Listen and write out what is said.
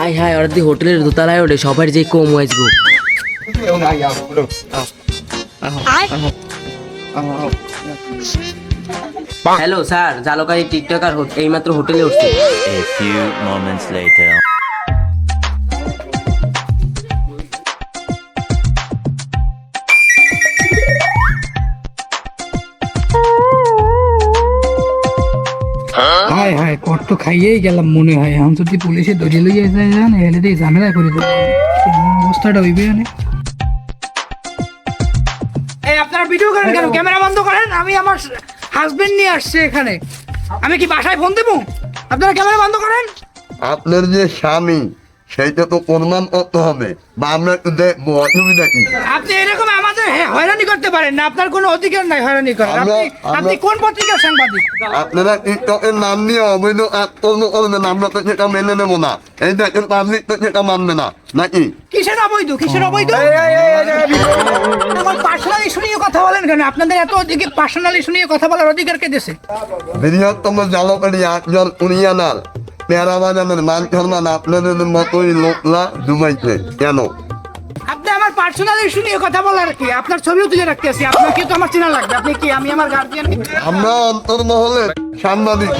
আয় হায় ওরা দি হোটেলের দোতলায় ওঠে সবার যে কম আসব হ্যালো স্যার জালকারি টিকটকার এইমাত্র হোটেলে উঠছে। A few moments later. হায় হায় কর তো খাইয়েই গেলাম মনে হয়। এখন যদি পুলিশে ধরে লইয়া যায় জান এলে দিয়ে ঝামেলা করে দেবো অবস্থাটা হইবে মানে এই আপনারা ভিডিও করেন কেন? ক্যামেরা বন্ধ করেন? আমি আমার হাজবেন্ড নিয়ে আসছে এখানে। আমি কি বাসায় ফোন দেবো? আপনারা ক্যামেরা বন্ধ করেন? আপনার যে স্বামী সেইটা তো প্রমাণ করতে হবে বা আমরা একটু দেখব অসুবিধা কি আপনি এরকম আমাদের হয়রানি করতে পারেন না আপনার কোনো অধিকার নাই হয়রানি করার আপনি কোন পত্রিকার সাংবাদিক আপনারা টিকটকের নাম নিয়ে অবৈধ করবেন আমরা তো সেটা মেনে নেব না এই দেখেন পাবলিক তো সেটা মানবে না নাকি কিসের অবৈধ কিসের অবৈধ পার্সোনাল ইস্যু নিয়ে কথা বলেন কেন আপনাদের এত অধিকার পার্সোনাল ইস্যু নিয়ে কথা বলার অধিকার কে দিয়েছে বৃহত্তম জালকারী একজন উনিয়ানার পেয়ারা বাজানের মান সম্মান আপনাদের মতোই লোকলা ডুবাইছে কেন? আপনি আমার পার্সোনাল ইস্যু নিয়ে কথা বলার কি? আপনার ছবিও তুলে রাখতে আছি আপনাকে তো আমার চেনা লাগবে। আপনি কি আমি আমার গার্জিয়ান আমরা অন্তর্মহলে সাংবাদিক